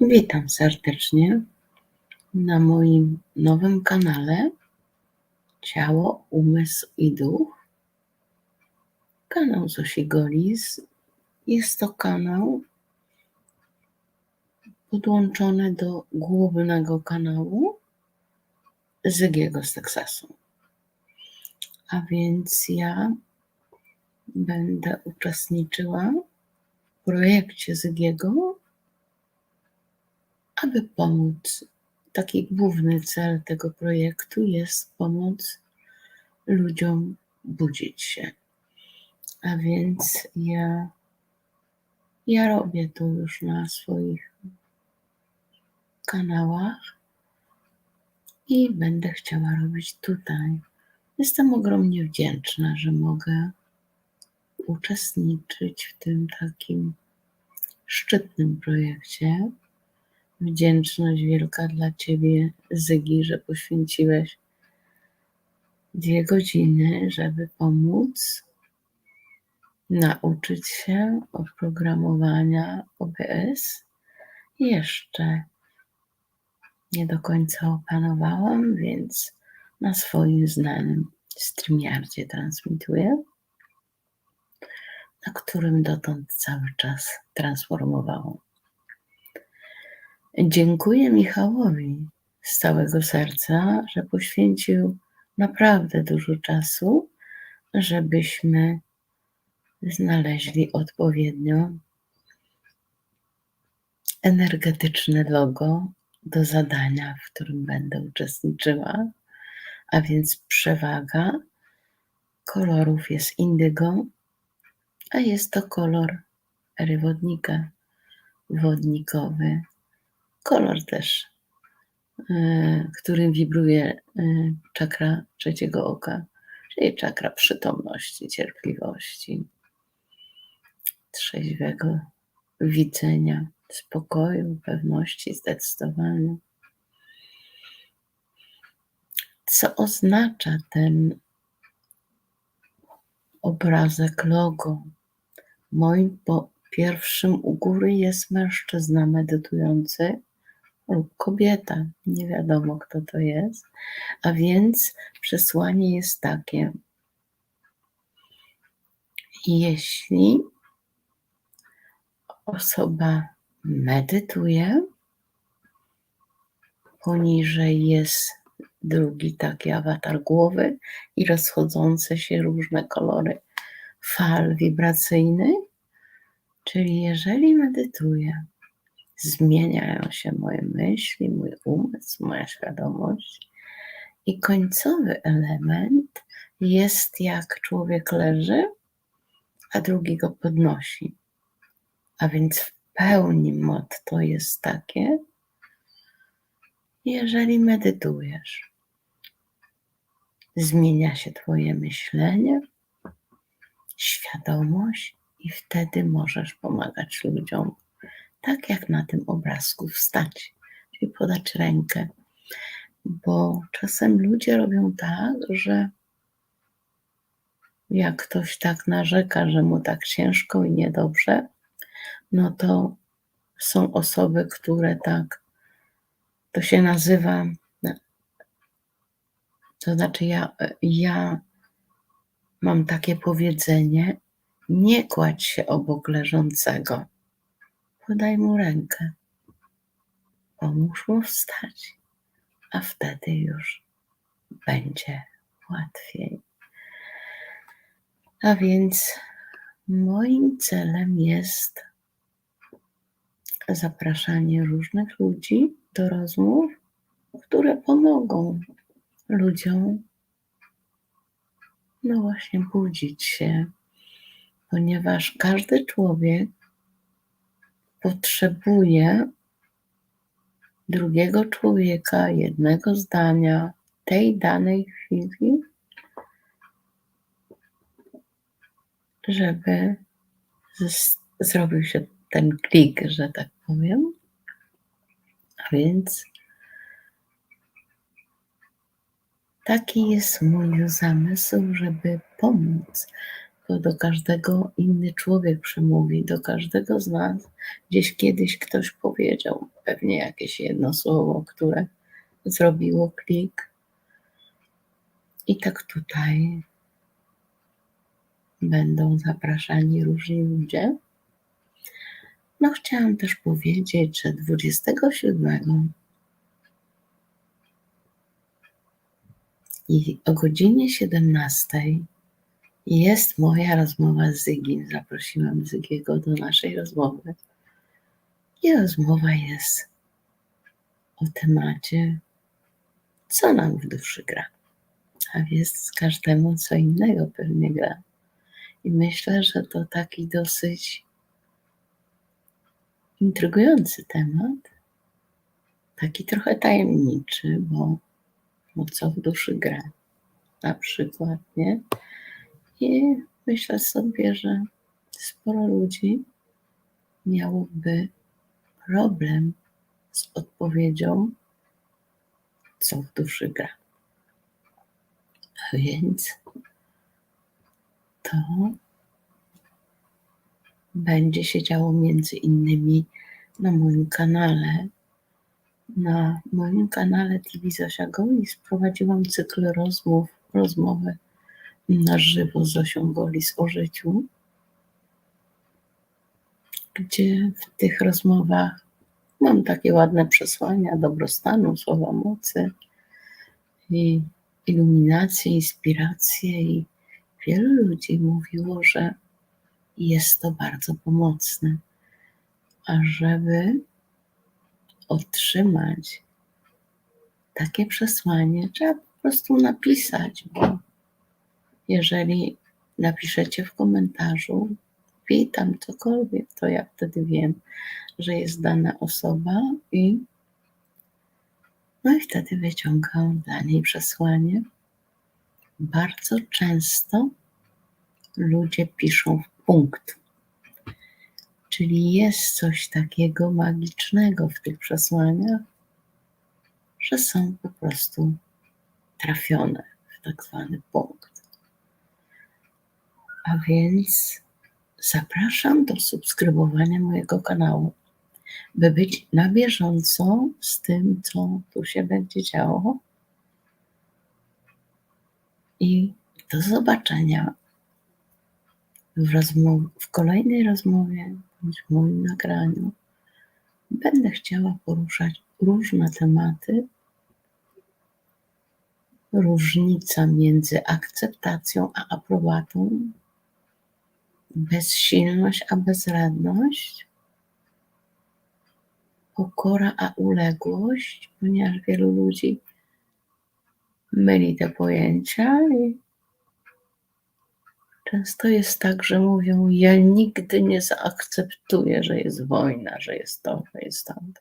Witam serdecznie na moim nowym kanale Ciało, Umysł i Duch. Kanał Zosi Golis. Jest to kanał podłączony do głównego kanału Zygiego z Teksasu. A więc ja będę uczestniczyła w projekcie Zygiego aby pomóc. Taki główny cel tego projektu jest pomóc ludziom budzić się. A więc ja, ja robię to już na swoich kanałach i będę chciała robić tutaj. Jestem ogromnie wdzięczna, że mogę uczestniczyć w tym takim szczytnym projekcie wdzięczność wielka dla Ciebie, Zygi, że poświęciłeś dwie godziny, żeby pomóc nauczyć się oprogramowania OBS. Jeszcze nie do końca opanowałam, więc na swoim znanym StreamYardzie transmituję, na którym dotąd cały czas transformowałam. Dziękuję Michałowi z całego serca, że poświęcił naprawdę dużo czasu, żebyśmy znaleźli odpowiednio energetyczne logo do zadania, w którym będę uczestniczyła, a więc przewaga kolorów jest indygo, a jest to kolor rywodnika wodnikowy kolor też, e, którym wibruje e, czakra trzeciego oka, czyli czakra przytomności, cierpliwości, trzeźwego widzenia, spokoju, pewności, zdecydowania. Co oznacza ten obrazek logo? Moim po pierwszym u góry jest mężczyzna medytujący, lub kobieta, nie wiadomo kto to jest. A więc przesłanie jest takie: jeśli osoba medytuje, poniżej jest drugi taki awatar głowy i rozchodzące się różne kolory fal wibracyjnych, czyli jeżeli medytuję, zmieniają się moje myśli, mój umysł, moja świadomość. I końcowy element jest jak człowiek leży, a drugi go podnosi. A więc w pełni motto jest takie, jeżeli medytujesz, zmienia się Twoje myślenie, świadomość, i wtedy możesz pomagać ludziom tak jak na tym obrazku wstać, czyli podać rękę. Bo czasem ludzie robią tak, że jak ktoś tak narzeka, że mu tak ciężko i niedobrze, no to są osoby, które tak, to się nazywa, to znaczy ja, ja mam takie powiedzenie, nie kładź się obok leżącego podaj mu rękę, pomóż mu wstać, a wtedy już będzie łatwiej. A więc moim celem jest zapraszanie różnych ludzi do rozmów, które pomogą ludziom, no właśnie, budzić się, ponieważ każdy człowiek potrzebuje drugiego człowieka, jednego zdania, tej danej chwili, żeby zrobił się ten klik, że tak powiem. A więc taki jest mój zamysł, żeby pomóc, do każdego inny człowiek przemówi, do każdego z nas gdzieś kiedyś ktoś powiedział, pewnie jakieś jedno słowo, które zrobiło klik. I tak tutaj będą zapraszani różni ludzie. No, chciałam też powiedzieć, że 27 i o godzinie 17 jest moja rozmowa z Zygim. Zaprosiłam Zygiego do naszej rozmowy. I rozmowa jest o temacie, co nam w duszy gra. A więc każdemu co innego pewnie gra. I myślę, że to taki dosyć intrygujący temat, taki trochę tajemniczy, bo, bo co w duszy gra na przykład, nie? I myślę sobie, że sporo ludzi miałoby problem z odpowiedzią, co w duszy gra. A więc to będzie się działo między innymi na moim kanale. Na moim kanale TV Zosia Golis prowadziłam cykl rozmów, rozmowy na żywo z Zosią Golis o życiu, gdzie w tych rozmowach mam takie ładne przesłania dobrostanu, słowa mocy i iluminację, inspirację i wielu ludzi mówiło, że jest to bardzo pomocne. A żeby otrzymać takie przesłanie, trzeba po prostu napisać, bo jeżeli napiszecie w komentarzu, witam cokolwiek, to ja wtedy wiem, że jest dana osoba i no i wtedy wyciągam dla niej przesłanie. Bardzo często ludzie piszą w punkt. Czyli jest coś takiego magicznego w tych przesłaniach, że są po prostu trafione w tak zwany punkt. A więc zapraszam do subskrybowania mojego kanału, by być na bieżąco z tym, co tu się będzie działo. I do zobaczenia w, rozmow- w kolejnej rozmowie bądź w moim nagraniu. Będę chciała poruszać różne tematy. Różnica między akceptacją a aprobatą, bezsilność a bezradność, pokora a uległość, ponieważ wielu ludzi myli te pojęcia i często jest tak, że mówią: Ja nigdy nie zaakceptuję, że jest wojna, że jest to, że jest tamto.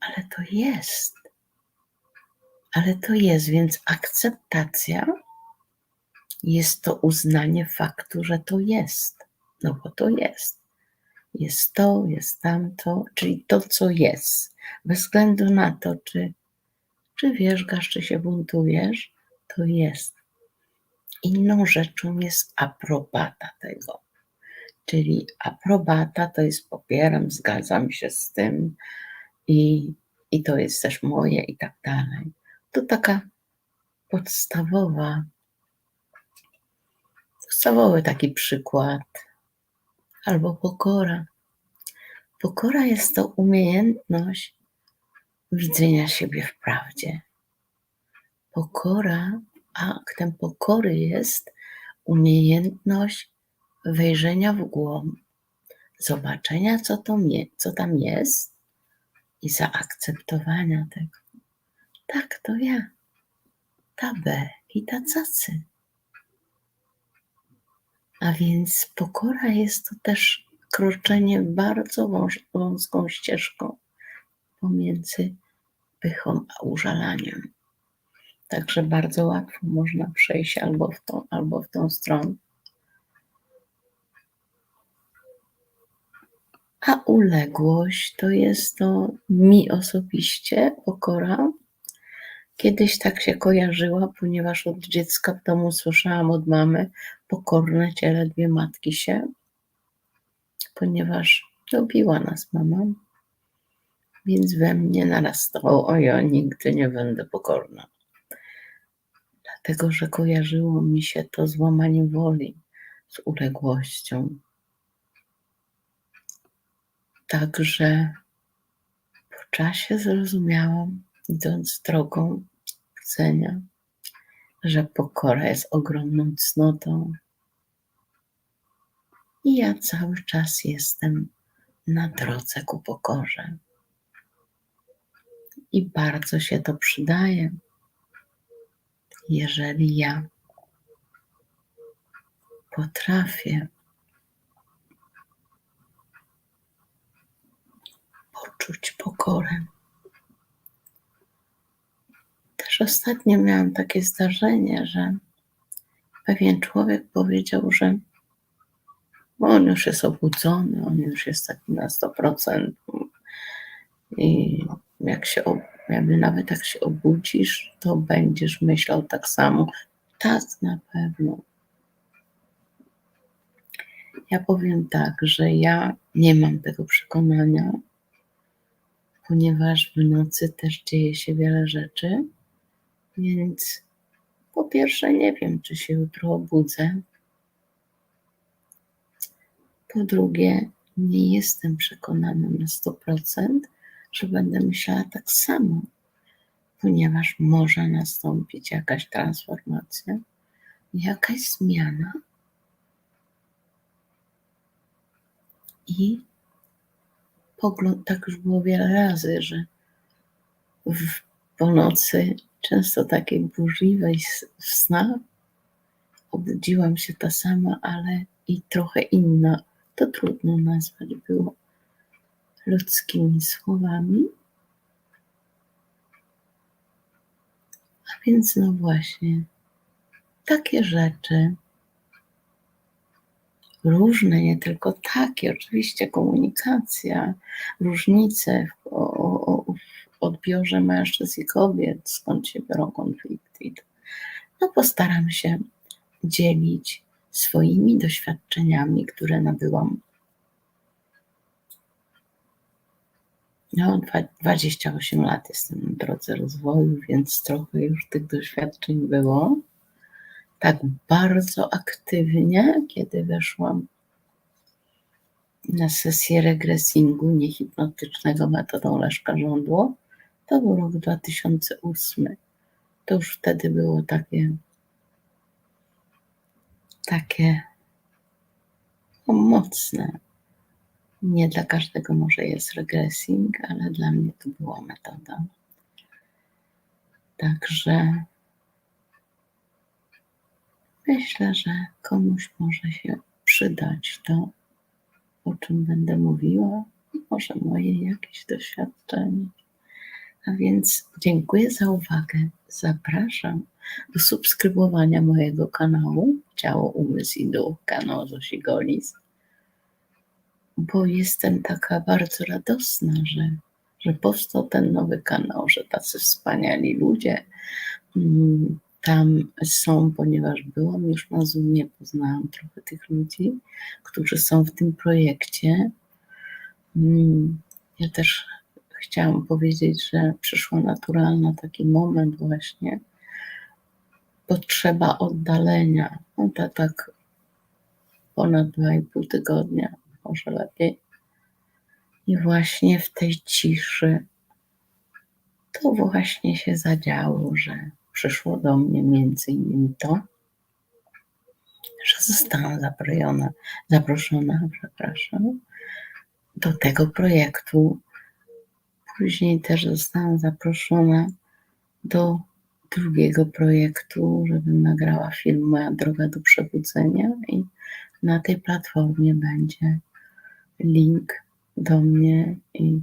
Ale to jest. Ale to jest, więc akceptacja jest to uznanie faktu, że to jest. No bo to jest. Jest to, jest tamto, czyli to, co jest. Bez względu na to, czy, czy wierzgasz, czy się buntujesz, to jest. Inną rzeczą jest aprobata tego. Czyli aprobata to jest popieram, zgadzam się z tym i, i to jest też moje i tak dalej. To taka podstawowa, podstawowy taki przykład. Albo pokora. Pokora jest to umiejętność widzenia siebie w prawdzie. Pokora, aktem pokory jest umiejętność wejrzenia w głąb, zobaczenia, co, to co tam jest i zaakceptowania tego. Tak, to ja, ta B i ta cacy. A więc pokora jest to też kroczenie bardzo wąską ścieżką pomiędzy pychą a użalaniem. Także bardzo łatwo można przejść albo w tą, albo w tą stronę. A uległość to jest to mi osobiście pokora, Kiedyś tak się kojarzyła, ponieważ od dziecka w domu słyszałam od mamy pokorne cię ledwie matki się, ponieważ lubiła nas mama, więc we mnie narastało, ja nigdy nie będę pokorna. Dlatego, że kojarzyło mi się to z łamaniem woli, z uległością. Także po czasie zrozumiałam, idąc drogą budzenia, że pokora jest ogromną cnotą. I ja cały czas jestem na drodze ku pokorze. I bardzo się to przydaje, jeżeli ja potrafię poczuć pokorę. Ostatnio miałam takie zdarzenie, że pewien człowiek powiedział, że on już jest obudzony, on już jest taki na 100%. I jak się, jakby nawet jak się obudzisz, to będziesz myślał tak samo. Tak, na pewno. Ja powiem tak, że ja nie mam tego przekonania, ponieważ w nocy też dzieje się wiele rzeczy, więc po pierwsze nie wiem, czy się jutro obudzę. Po drugie, nie jestem przekonana na 100%, że będę myślała tak samo, ponieważ może nastąpić jakaś transformacja, jakaś zmiana. I pogląd, tak już było wiele razy, że w, po nocy, często takiej burzliwej w snach, obudziłam się ta sama, ale i trochę inna. To trudno nazwać było ludzkimi słowami. A więc no właśnie, takie rzeczy, różne, nie tylko takie, oczywiście komunikacja, różnice w odbiorze mężczyzn i kobiet, skąd się biorą konflikty. No postaram się dzielić swoimi doświadczeniami, które nabyłam No, 28 lat jestem na drodze rozwoju, więc trochę już tych doświadczeń było. Tak bardzo aktywnie, kiedy weszłam na sesję regresingu niehipnotycznego metodą Leszka Żądło, to był rok 2008. To już wtedy było takie takie no, mocne nie dla każdego może jest regressing, ale dla mnie to była metoda. Także myślę, że komuś może się przydać to, o czym będę mówiła, może moje jakieś doświadczenie. A więc dziękuję za uwagę. Zapraszam do subskrybowania mojego kanału Ciało, Umysł i Duch, kanał Zosi Golis bo jestem taka bardzo radosna, że, że powstał ten nowy kanał, że tacy wspaniali ludzie mm, tam są, ponieważ byłam już na Zoomie, poznałam trochę tych ludzi, którzy są w tym projekcie. Mm, ja też chciałam powiedzieć, że przyszła naturalna taki moment właśnie, potrzeba oddalenia. No to tak ponad 2,5 tygodnia może lepiej. I właśnie w tej ciszy to właśnie się zadziało, że przyszło do mnie między innymi to, że zostałam zaprojona, zaproszona, przepraszam, do tego projektu. Później też zostałam zaproszona do drugiego projektu, żebym nagrała film Moja droga do przebudzenia i na tej platformie będzie link do mnie i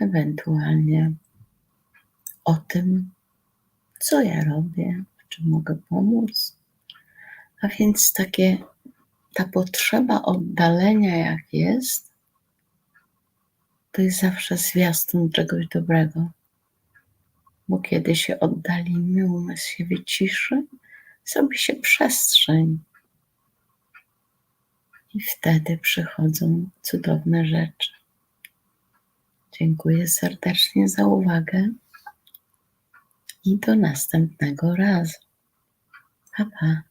ewentualnie o tym, co ja robię, w czym mogę pomóc. A więc takie, ta potrzeba oddalenia, jak jest, to jest zawsze zwiastun czegoś dobrego. Bo kiedy się oddalimy, umysł się wyciszy, zrobi się przestrzeń. I wtedy przychodzą cudowne rzeczy. Dziękuję serdecznie za uwagę i do następnego razu. Pa, pa.